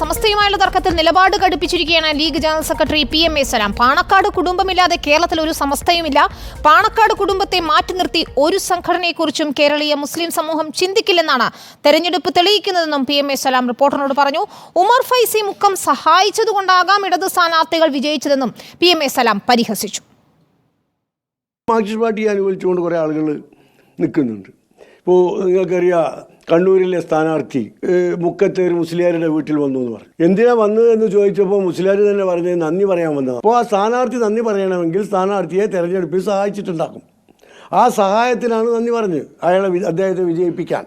സമസ്തയുമായുള്ള തർക്കത്തിൽ നിലപാട് ഘടിപ്പിച്ചിരിക്കുകയാണ് league general secretary P M A Salam. Panakkad കുടുംബമില്ലാതെ കേരളത്തിൽ ഒരു സമസ്തയുമില്ല. പാണക്കാട് കുടുംബത്തെ മാറ്റി നിർത്തി ഒരു സംഘടനയെക്കുറിച്ചും കേരളീയ മുസ്ലിം സമൂഹം ചിന്തിക്കില്ലെന്നാണ് തെരഞ്ഞെടുപ്പ് തെളിയിക്കുന്നതെന്നും പി എം എ സലാം റിപ്പോർട്ടറിനോട് പറഞ്ഞു. ഉമർ ഫൈസി മുക്കം സഹായിച്ചതുകൊണ്ടാകാം ഇടത് സ്ഥാനാർത്ഥികൾ വിജയിച്ചതെന്നും പി എം എ സലാം പരിഹസിച്ചു. മാർക്സിസ്റ്റ് പാർട്ടിയെ അനുകൂലിച്ചുകൊണ്ട് കുറേ ആളുകൾ നിൽക്കുന്നുണ്ട്. ഇപ്പോൾ നിങ്ങൾക്കറിയാം കണ്ണൂരിലെ സ്ഥാനാർത്ഥി മുക്കത്ത് ഒരു മുസ്ലിയാരുടെ വീട്ടിൽ വന്നു എന്ന് പറഞ്ഞു. എന്തിനാ വന്നത് എന്ന് ചോദിച്ചപ്പോൾ മുസ്ലിയാർ തന്നെ പറഞ്ഞത് നന്ദി പറയാൻ വന്നതാണ് അപ്പോൾ ആ സ്ഥാനാർത്ഥി നന്ദി പറയണമെങ്കിൽ സ്ഥാനാർത്ഥിയെ തെരഞ്ഞെടുപ്പിൽ സഹായിച്ചിട്ടുണ്ടാക്കും. ആ സഹായത്തിനാണ് നന്ദി പറഞ്ഞത് അയാളെ അദ്ദേഹത്തെ വിജയിപ്പിക്കാൻ.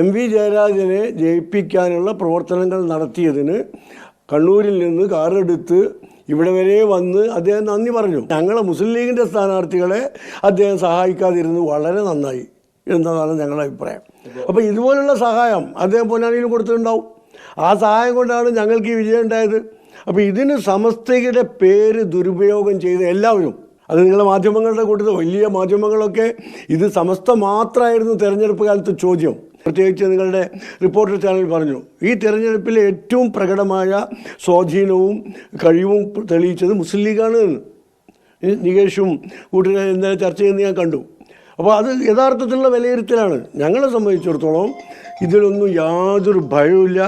എം വി ജയരാജനെ ജയിപ്പിക്കാനുള്ള പ്രവർത്തനങ്ങൾ നടത്തിയതിന് കണ്ണൂരിൽ നിന്ന് കാറെടുത്ത് ഇവിടെ വരെ വന്ന് അദ്ദേഹം നന്ദി പറഞ്ഞു. ഞങ്ങളെ മുസ്ലിം ലീഗിന്റെ സ്ഥാനാർത്ഥികളെ അദ്ദേഹം സഹായിക്കാതിരുന്നു വളരെ നന്നായി. എന്നതാണ് ഞങ്ങളുടെ അഭിപ്രായം. അപ്പോൾ ഇതുപോലുള്ള സഹായം അദ്ദേഹം പൊന്നാനിയിലും കൊടുത്തിട്ടുണ്ടാവും. ആ സഹായം കൊണ്ടാണ് ഞങ്ങൾക്ക് ഈ വിജയം ഉണ്ടായത്. അപ്പോൾ ഇതിന് സമസ്തയുടെ പേര് ദുരുപയോഗം ചെയ്ത എല്ലാവരും അത് നിങ്ങളുടെ മാധ്യമങ്ങളുടെ കൂട്ടത്തിൽ വലിയ മാധ്യമങ്ങളൊക്കെ ഇത് സമസ്ത മാത്രമായിരുന്നു തിരഞ്ഞെടുപ്പ് കാലത്ത് ചോദ്യം. പ്രത്യേകിച്ച് നിങ്ങളുടെ റിപ്പോർട്ടർ ചാനൽ പറഞ്ഞു ഈ തിരഞ്ഞെടുപ്പിലെ ഏറ്റവും പ്രകടമായ സ്വാധീനവും കഴിവും തെളിയിച്ചത് മുസ്ലിം ലീഗാണ് നികേഷും കൂട്ടരെ ഇന്നലെ ചർച്ച ചെയ്യുന്നത് ഞാൻ കണ്ടു. അപ്പോൾ അത് യഥാർത്ഥത്തിലുള്ള വിലയിരുത്തലാണ്. ഞങ്ങളെ സംബന്ധിച്ചിടത്തോളം ഇതിലൊന്നും യാതൊരു ഭയവുമില്ല.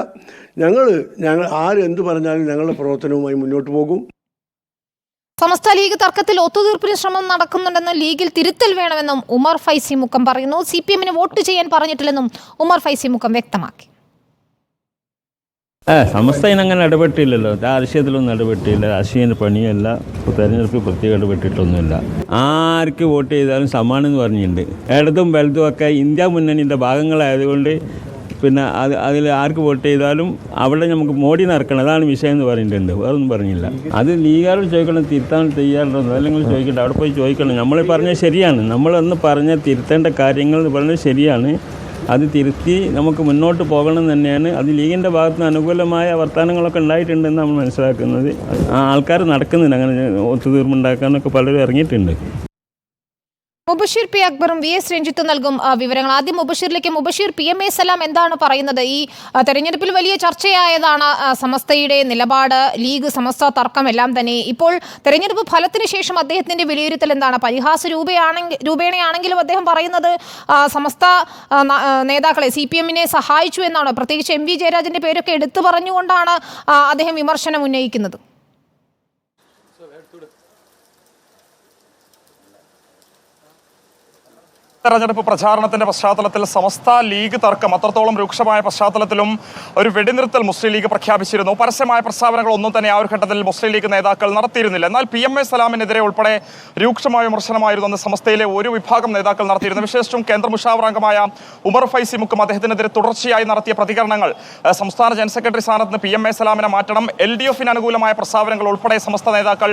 ഞങ്ങൾ ഞങ്ങൾ ആരെന്ത് പറഞ്ഞാലും ഞങ്ങളുടെ പ്രവർത്തനവുമായി മുന്നോട്ട് പോകും. സമസ്ത ലീഗ് തർക്കത്തിൽ ഒത്തുതീർപ്പിന് ശ്രമം നടക്കുന്നുണ്ടെന്നും ലീഗിൽ തിരുത്തൽ വേണമെന്നും ഉമർ ഫൈസി മുക്കം പറയുന്നു. സി പി എമ്മിന് വോട്ട് ചെയ്യാൻ പറഞ്ഞിട്ടില്ലെന്നും ഉമർ ഫൈസി മുക്കം വ്യക്തമാക്കി. ഏ സമസ്ത അങ്ങനെ ഇടപെട്ടില്ലല്ലോ. രാഷ്ട്രീയത്തിലൊന്നും ഇടപെട്ടില്ല. രാഷ്ട്രീയ പണിയല്ല തെരഞ്ഞെടുപ്പിൽ പ്രത്യേകം ഇടപെട്ടിട്ടൊന്നുമില്ല. ആർക്ക് വോട്ട് ചെയ്താലും സമാനെന്ന് പറഞ്ഞിട്ടുണ്ട്. ഇടതും വലുതും ഒക്കെ ഇന്ത്യ മുന്നണിന്റെ ഭാഗങ്ങളായതുകൊണ്ട് പിന്നെ അത് അതിൽ ആർക്ക് വോട്ട് ചെയ്താലും അവിടെ നമുക്ക് മോഡി നടക്കണം. അതാണ് വിഷയം എന്ന് പറഞ്ഞിട്ടുണ്ട്. വേറൊന്നും പറഞ്ഞില്ല. അത് ലീഗാരോട് ചോദിക്കണം തിരുത്താൻ തയ്യാറുണ്ടോ അല്ലെങ്കിൽ ചോദിക്കട്ടെ അവിടെ പോയി ചോദിക്കണം. നമ്മൾ പറഞ്ഞത് ശരിയാണ്. നമ്മളൊന്ന് പറഞ്ഞ തിരുത്തേണ്ട കാര്യങ്ങൾ പറഞ്ഞത് ശരിയാണ്. അത് തിരുത്തി നമുക്ക് മുന്നോട്ട് പോകണം തന്നെയാണ്. അത് ലീഗിന്റെ ഭാഗത്ത് നിന്ന് അനുകൂലമായ വർത്തമാനങ്ങളൊക്കെ ഉണ്ടായിട്ടുണ്ടെന്ന് നമ്മൾ മനസ്സിലാക്കുന്നത്. ആൾക്കാർ നടക്കുന്നുണ്ട്. അങ്ങനെ ഒത്തുതീർപ്പുണ്ടാക്കാനൊക്കെ പലരും ഇറങ്ങിയിട്ടുണ്ട്. മുബഷീർ പി അക്ബറും വി എസ് രഞ്ജിത്തും നൽകും വിവരങ്ങൾ. ആദ്യം മുബഷീറിലേക്ക്. Mubasheer P M A Salam എന്താണ് പറയുന്നത്? ഈ തെരഞ്ഞെടുപ്പിൽ വലിയ ചർച്ചയായതാണ് സമസ്തയുടെ നിലപാട് ലീഗ് സമസ്ത തർക്കം എല്ലാം തന്നെ. ഇപ്പോൾ തെരഞ്ഞെടുപ്പ് ഫലത്തിന് ശേഷം അദ്ദേഹത്തിന്റെ വിലയിരുത്തൽ എന്താണ്? പരിഹാസ രൂപയാണെങ്കിൽ രൂപേണയാണെങ്കിലും അദ്ദേഹം പറയുന്നത് സമസ്ത നേതാക്കളെ സി പി എമ്മിനെ സഹായിച്ചു എന്നാണ്. പ്രത്യേകിച്ച് എം വി ജയരാജന്റെ പേരൊക്കെ എടുത്തു പറഞ്ഞുകൊണ്ടാണ് അദ്ദേഹം വിമർശനം ഉന്നയിക്കുന്നത്. തെരഞ്ഞെടുപ്പ് പ്രചാരണത്തിന്റെ പശ്ചാത്തലത്തിൽ സമസ്ത ലീഗ് തർക്കം അത്രത്തോളം രൂക്ഷമായ പശ്ചാത്തലത്തിലും ഒരു വെടിനിർത്തൽ മുസ്ലിം ലീഗ് പ്രഖ്യാപിച്ചിരുന്നു. പരസ്യമായ പ്രസ്താവനകൾ ഒന്നും തന്നെ ആ ഒരു ഘട്ടത്തിൽ മുസ്ലിം ലീഗ് നേതാക്കൾ നടത്തിയിരുന്നില്ല. എന്നാൽ പി എം എ സലാമിനെതിരെ ഉൾപ്പെടെ രൂക്ഷമായ വിമർശനമായിരുന്നു അന്ന് സമസ്തയിലെ ഒരു വിഭാഗം നേതാക്കൾ നടത്തിയിരുന്നു വിശേഷിച്ചും കേന്ദ്ര മുഷാവർ അംഗമായ ഉമർ ഫൈസി മുക്കും അദ്ദേഹത്തിനെതിരെ തുടർച്ചയായി നടത്തിയ പ്രതികരണങ്ങൾ സംസ്ഥാന ജനറൽ സെക്രട്ടറി സ്ഥാനത്ത് നിന്ന് പി എം എ സലാമിനെ മാറ്റണം എൽ ഡി എഫിന് അനുകൂലമായ പ്രസ്താവനകൾ ഉൾപ്പെടെ സമസ്ത നേതാക്കൾ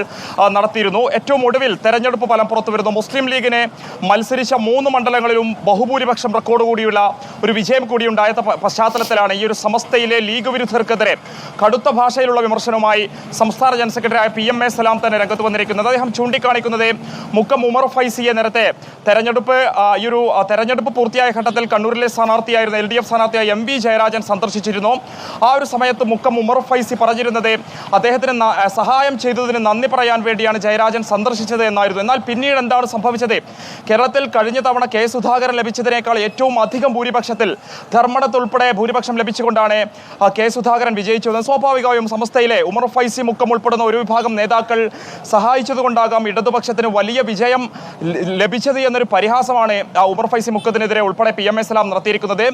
നടത്തിയിരുന്നു. ഏറ്റവും ഒടുവിൽ തെരഞ്ഞെടുപ്പ് ഫലം പുറത്തുവരുന്നു. മുസ്ലിം ലീഗിനെ മത്സരിച്ച മൂന്ന് മണ്ഡലങ്ങളിലും ബഹുഭൂരിപക്ഷം റെക്കോർഡ് കൂടിയുള്ള ഒരു വിജയം കൂടി ഉണ്ടായ പശ്ചാത്തലത്തിലാണ്. ഈ ഒരു സമസ്തയിലെ ലീഗ് വിരുദ്ധർക്കെതിരെ കടുത്ത ഭാഷയിലുള്ള വിമർശനവുമായി സംസ്ഥാന ജനറൽ സെക്രട്ടറിയായ പി എം എ സലാം തന്നെ രംഗത്ത് വന്നിരിക്കുന്നത്. അദ്ദേഹം ചൂണ്ടിക്കാണിക്കുന്നത് മുക്കം ഉമർ ഫൈസിയെ നേരത്തെ തെരഞ്ഞെടുപ്പ് ഈ ഒരു തെരഞ്ഞെടുപ്പ് പൂർത്തിയായ ഘട്ടത്തിൽ കണ്ണൂരിലെ സ്ഥാനാർത്ഥിയായിരുന്ന എൽ ഡി എഫ് സ്ഥാനാർത്ഥിയായ എം വി ജയരാജൻ സന്ദർശിച്ചിരുന്നു. ആ ഒരു സമയത്ത് മുക്കം ഉമർ ഫൈസി പറഞ്ഞിരുന്നത് അദ്ദേഹത്തിന് സഹായം ചെയ്തതിന് നന്ദി പറയാൻ വേണ്ടിയാണ് ജയരാജൻ സന്ദർശിച്ചത് എന്നായിരുന്നു. എന്നാൽ പിന്നീട് എന്താണ് സംഭവിച്ചത്? കേരളത്തിൽ കഴിഞ്ഞ തവണ കെ സുധാകരൻ ലഭിച്ചതിനേക്കാൾ ഏറ്റവും അധികം ഭൂരിപക്ഷത്തിൽ ധർമ്മടത്ത് ഉൾപ്പെടെ ഭൂരിപക്ഷം ലഭിച്ചുകൊണ്ടാണ് കെ സുധാകരൻ വിജയിച്ചത്. സ്വാഭാവികമായും സമസ്തയിലെ ഉമർ ഫൈസി മുക്കം ഉൾപ്പെടുന്ന ഒരു വിഭാഗം നേതാക്കൾ സഹായിച്ചതുകൊണ്ടാകാം ഇടതുപക്ഷത്തിന് വലിയ വിജയം ലഭിച്ചത് എന്നൊരു പരിഹാസമാണ് ഉമർ ഫൈസി മുക്കത്തിനെതിരെ ഉൾപ്പെടെ പി എം എസ് എല്ലാം നടത്തിയിരിക്കുന്നത്.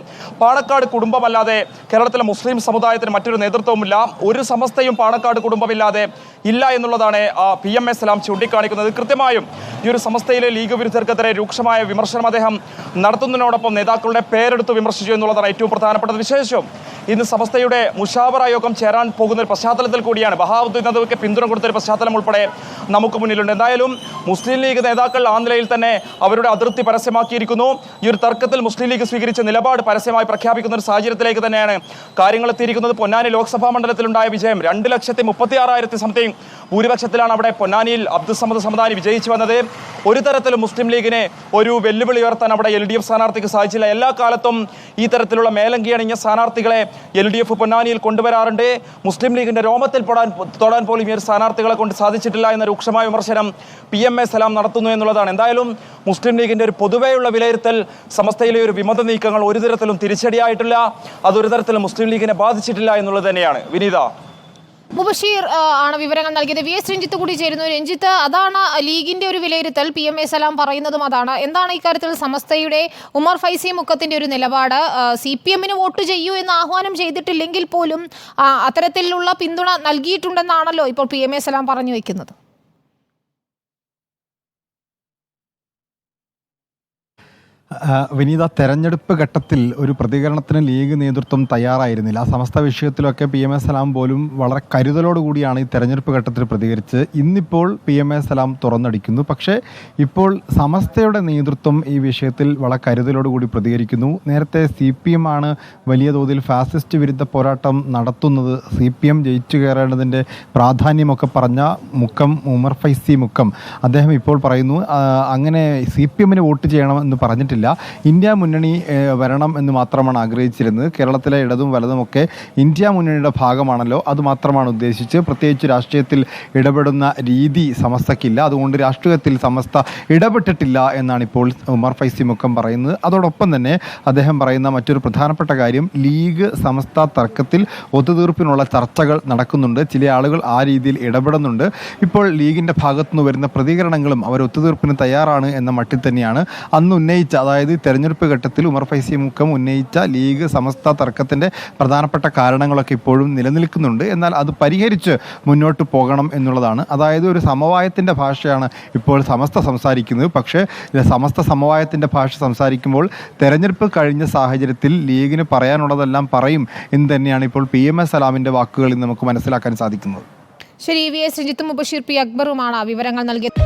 പാണക്കാട് കുടുംബമല്ലാതെ കേരളത്തിലെ മുസ്ലിം സമുദായത്തിന് മറ്റൊരു നേതൃത്വവുമില്ല. ഒരു സമസ്തയും പാണക്കാട് കുടുംബമില്ലാതെ ഇല്ല എന്നുള്ളതാണ് പി എം എസ് എല്ലാം ചൂണ്ടിക്കാണിക്കുന്നത്. കൃത്യമായും ഈ ഒരു സമസ്തയിലെ ലീഗ് വിരുദ്ധർക്കെതിരെ രൂക്ഷമായ വിമർശനം അദ്ദേഹം നടത്തുന്നതിനോടൊപ്പം നേതാക്കളുടെ പേരെടുത്ത് വിമർശിച്ചു എന്നുള്ളതാണ് ഏറ്റവും പ്രധാനപ്പെട്ടത് വിശേഷം. ഇന്ന് സമസ്തയുടെ മുഷാവറ യോഗം ചേരാൻ പോകുന്ന ഒരു പശ്ചാത്തലത്തിൽ കൂടിയാണ്. ബഹാബുദ്ദീൻ നദവിക്ക് പിന്തുണ കൊടുത്ത ഒരു പശ്ചാത്തലം ഉൾപ്പെടെ നമുക്ക് മുന്നിലുണ്ട്. എന്തായാലും മുസ്ലിം ലീഗ് നേതാക്കൾ ആ നിലയിൽ തന്നെ അവരുടെ അതിർത്തി പരസ്യമാക്കിയിരിക്കുന്നു. ഈ ഒരു തർക്കത്തിൽ മുസ്ലിം ലീഗ് സ്വീകരിച്ച നിലപാട് പരസ്യമായി പ്രഖ്യാപിക്കുന്ന ഒരു സാഹചര്യത്തിലേക്ക് തന്നെയാണ് കാര്യങ്ങൾ എത്തിയിരിക്കുന്നത്. പൊന്നാനി ലോക്സഭാ മണ്ഡലത്തിലുണ്ടായ വിജയം രണ്ട് ലക്ഷത്തി മുപ്പത്തി ആറായിരത്തി സംതിങ് ഭൂരിപക്ഷത്തിലാണ് അവിടെ പൊന്നാനിയിൽ അബ്ദുസമദ് സമദാനി വിജയിച്ചു വന്നത്. ഒരു തരത്തിലും മുസ്ലിം ലീഗിനെ ഒരു വെല്ലുവിളി ഉയർത്താൻ അവിടെ എൽ ഡി എഫ് സ്ഥാനാർത്ഥിക്ക് സാധിച്ചില്ല. എല്ലാ കാലത്തും ഈ തരത്തിലുള്ള മേലങ്കി അണിഞ്ഞ സ്ഥാനാർത്ഥികളെ എൽ ഡി എഫ് പൊന്നാനിയിൽ കൊണ്ടുവരാറുണ്ട്. മുസ്ലിം ലീഗിന്റെ രോമത്തിൽ പെടാൻ തൊടാൻ പോലും ഈ ഒരു സ്ഥാനാർത്ഥികളെ കൊണ്ട് സാധിച്ചിട്ടില്ല എന്ന രൂക്ഷമായ വിമർശനം പി എം എ സലാം നടത്തുന്നു എന്നുള്ളതാണ്. എന്തായാലും മുസ്ലിം ലീഗിന്റെ ഒരു പൊതുവെയുള്ള വിലയിരുത്തൽ സമസ്തയിലെ ഒരു വിമത നീക്കങ്ങൾ ഒരു തരത്തിലും തിരിച്ചടിയായിട്ടില്ല. അതൊരു തരത്തിലും മുസ്ലിം ലീഗിനെ ബാധിച്ചിട്ടില്ല എന്നുള്ളത് തന്നെയാണ്. വിനീത. മുബഷീർ ആണ് വിവരങ്ങൾ നൽകിയത്. വി. എസ്. രഞ്ജിത്ത് കൂടി ചേരുന്നു. രഞ്ജിത്ത് അതാണ് ലീഗിന്റെ ഒരു വിലയിരുത്തൽ. പി. എം. എ. സലാം പറയുന്നതും അതാണ്. എന്താണ് ഇക്കാര്യത്തിൽ സമസ്തയുടെ ഉമർ ഫൈസി മുക്കത്തിന്റെ ഒരു നിലപാട്? സി. പി. എമ്മിന് വോട്ട് ചെയ്യൂ എന്ന് ആഹ്വാനം ചെയ്തിട്ടില്ലെങ്കിൽ പോലും അത്തരത്തിലുള്ള പിന്തുണ നൽകിയിട്ടുണ്ടെന്നാണല്ലോ ഇപ്പോൾ പി. എം. എ. സലാം പറഞ്ഞു വെക്കുന്നത്. വിനീത തെരഞ്ഞെടുപ്പ് ഘട്ടത്തിൽ ഒരു പ്രതികരണത്തിന് ലീഗ് നേതൃത്വം തയ്യാറായിരുന്നില്ല. ആ സമസ്ത വിഷയത്തിലൊക്കെ പി എം എ സലാം പോലും വളരെ കരുതലോടുകൂടിയാണ് ഈ തെരഞ്ഞെടുപ്പ് ഘട്ടത്തിൽ പ്രതികരിച്ച് ഇന്നിപ്പോൾ പി എം എ സലാം തുറന്നടിക്കുന്നു. പക്ഷേ ഇപ്പോൾ സമസ്തയുടെ നേതൃത്വം ഈ വിഷയത്തിൽ വളരെ കരുതലോടുകൂടി പ്രതികരിക്കുന്നു. നേരത്തെ സി പി എം ആണ് വലിയ തോതിൽ ഫാസിസ്റ്റ് വിരുദ്ധ പോരാട്ടം നടത്തുന്നത്. സി പി എം ജയിച്ചു കയറേണ്ടതിന്റെ പ്രാധാന്യമൊക്കെ പറഞ്ഞ മുക്കം ഉമർ ഫൈസി മുക്കം അദ്ദേഹം ഇപ്പോൾ പറയുന്നു അങ്ങനെ സി പി എമ്മിന് വോട്ട് ചെയ്യണമെന്ന് പറഞ്ഞിട്ടില്ല. ഇന്ത്യ മുന്നണി വരണം എന്ന് മാത്രമാണ് ആഗ്രഹിച്ചിരുന്നത്. കേരളത്തിലെ ഇടതും വലതുമൊക്കെ ഇന്ത്യ മുന്നണിയുടെ ഭാഗമാണല്ലോ. അത് മാത്രമാണ് ഉദ്ദേശിച്ച് പ്രത്യേകിച്ച് രാഷ്ട്രീയത്തിൽ ഇടപെടുന്ന രീതി സമസ്തക്കില്ല. അതുകൊണ്ട് രാഷ്ട്രീയത്തിൽ സമസ്ത ഇടപെട്ടിട്ടില്ല എന്നാണ് ഇപ്പോൾ ഉമർ ഫൈസി മുക്കം പറയുന്നത്. അതോടൊപ്പം തന്നെ അദ്ദേഹം പറയുന്ന മറ്റൊരു പ്രധാനപ്പെട്ട കാര്യം ലീഗ് സമസ്ത തർക്കത്തിൽ ഒത്തുതീർപ്പിനുള്ള ചർച്ചകൾ നടക്കുന്നുണ്ട്. ചില ആളുകൾ ആ രീതിയിൽ ഇടപെടുന്നുണ്ട്. ഇപ്പോൾ ലീഗിന്റെ ഭാഗത്തുനിന്ന് വരുന്ന പ്രതികരണങ്ങളും അവർ ഒത്തുതീർപ്പിന് തയ്യാറാണ് എന്ന മട്ടിൽ തന്നെയാണ് അന്ന് ഉന്നയിച്ച അതായത് തെരഞ്ഞെടുപ്പ് ഘട്ടത്തിൽ ഉമർ ഫൈസി മുഖം ഉന്നയിച്ച ലീഗ് സമസ്ത തർക്കത്തിന്റെ പ്രധാനപ്പെട്ട കാരണങ്ങളൊക്കെ ഇപ്പോഴും നിലനിൽക്കുന്നുണ്ട്. എന്നാൽ അത് പരിഹരിച്ച് മുന്നോട്ട് പോകണം എന്നുള്ളതാണ്. അതായത് ഒരു സമവായത്തിന്റെ ഭാഷയാണ് ഇപ്പോൾ സമസ്ത സംസാരിക്കുന്നത്. പക്ഷേ സമസ്ത സമവായത്തിന്റെ ഭാഷ സംസാരിക്കുമ്പോൾ തെരഞ്ഞെടുപ്പ് കഴിഞ്ഞ സാഹചര്യത്തിൽ ലീഗിന് പറയാനുള്ളതെല്ലാം പറയും എന്ന് തന്നെയാണ് ഇപ്പോൾ പി എം എസ് സലാമിന്റെ വാക്കുകളിൽ നമുക്ക് മനസ്സിലാക്കാൻ സാധിക്കുന്നത്. ശരി വി എസ് രഞ്ജിത്തും മുബഷീർ പി അക്ബറുമാണ് വിവരങ്ങൾ നൽകിയത്.